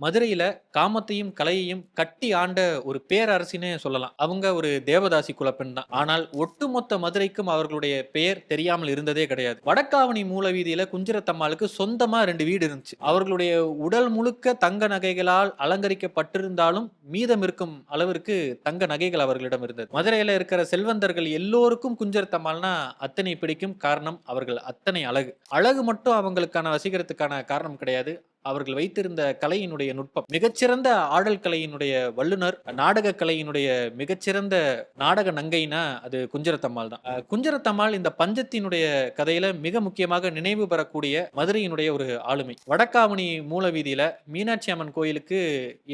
மதுரையில காமத்தையும் கலையையும் கட்டி ஆண்ட ஒரு பேரரசினே சொல்லலாம். அவங்க ஒரு தேவதாசி குலப்பெண் தான். ஆனால் ஒட்டுமொத்த மதுரைக்கும் அவர்களுடைய பெயர் தெரியாமல் இருந்ததே கிடையாது. வடக்காவணி மூல வீதியில குஞ்சிரத்தம்மாளுக்கு சொந்தமா ரெண்டு வீடு இருந்துச்சு. அவர்களுடைய உடல் முழுக்க தங்க நகைகளால் அலங்கரிக்கப்பட்டிருந்தாலும் மீதம் இருக்கும் அளவிற்கு தங்க நகைகள் அவர்களிடம் இருந்தது. மதுரையில இருக்கிற செல்வந்தர்கள் எல்லோருக்கும் குஞ்சிரத்தம்மாள்னா அத்தனை பிடிக்கும் காரணம் அவர்கள் அத்தனை அழகு. அழகு மட்டும் அவங்களுக்கான வசீகரத்துக்கான காரணம் கிடையாது. அவர்கள் வைத்திருந்த கலையினுடைய நுட்பம். மிகச்சிறந்த ஆடல் கலையினுடைய வல்லுனர் நாடக கலையினுடைய மிகச்சிறந்த நாடக நங்கைனா அது குஞ்சரத்தம்மாள் தான். குஞ்சரத்தம்மாள் இந்த பஞ்சத்தினுடைய கதையில மிக முக்கியமாக நினைவு பெறக்கூடிய மதுரையினுடைய ஒரு ஆளுமை. வடக்காவணி மூல வீதியில மீனாட்சி அம்மன் கோயிலுக்கு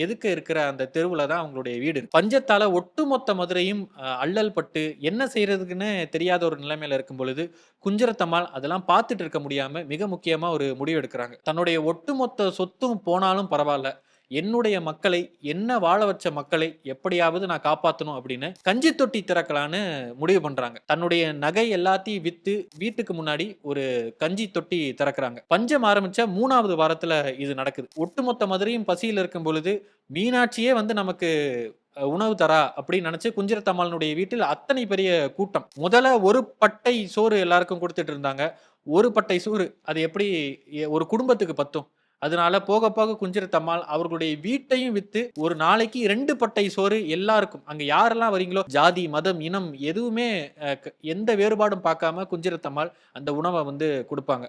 எதுக்கு இருக்கிற அந்த தெருவுல தான் அவங்களுடைய வீடு பஞ்சத்தால ஒட்டுமொத்த மதுரையும் அள்ளல் பட்டு என்ன செய்யறதுக்குன்னு தெரியாத ஒரு நிலைமையில இருக்கும் பொழுது குஞ்சரத்தம்மாள் அதெல்லாம் பார்த்துட்டு இருக்க முடியாம மிக முக்கியமா ஒரு முடிவு எடுக்கிறாங்க. தன்னுடைய ஒட்டுமொத்த சொத்தும் போனாலும் பரவாயில்ல. என்னுடைய மக்களை என்ன வாழ வச்ச மக்களை எப்படியாவது நான் காப்பாற்றணும் அப்படின்னு கஞ்சி தொட்டி திறக்கலான்னு முடிவு பண்றாங்க. தன்னுடைய நகை எல்லாத்தையும் வித்து வீட்டுக்கு முன்னாடி ஒரு கஞ்சி தொட்டி திறக்கிறாங்க. பஞ்சம் ஆரம்பிச்ச மூணாவது வாரத்துல இது நடக்குது. ஒட்டுமொத்த மதுரையும் பசியில் இருக்கும் பொழுது மீனாட்சியே வந்து நமக்கு உணவு தரா அப்படின்னு நினைச்சு குஞ்சிரத்தம்மாளனுடைய வீட்டில் அத்தனை பெரிய கூட்டம். முதல்ல ஒரு பட்டை சோறு எல்லாருக்கும் கொடுத்துட்டு இருந்தாங்க. ஒரு பட்டை சோறு அது எப்படி எ- ஒரு குடும்பத்துக்கு பத்தும். அதனால போக போக குஞ்சிரத்தம்மாள் அவர்களுடைய வீட்டையும் வித்து ஒரு நாளைக்கு ரெண்டு பட்டை சோறு எல்லாருக்கும். அங்க யாரெல்லாம் வரீங்களோ ஜாதி மதம் இனம் எதுவுமே க- எந்த வேறுபாடும் பார்க்காம குஞ்சிரத்தம்மாள் அந்த உணவை வந்து கொடுப்பாங்க.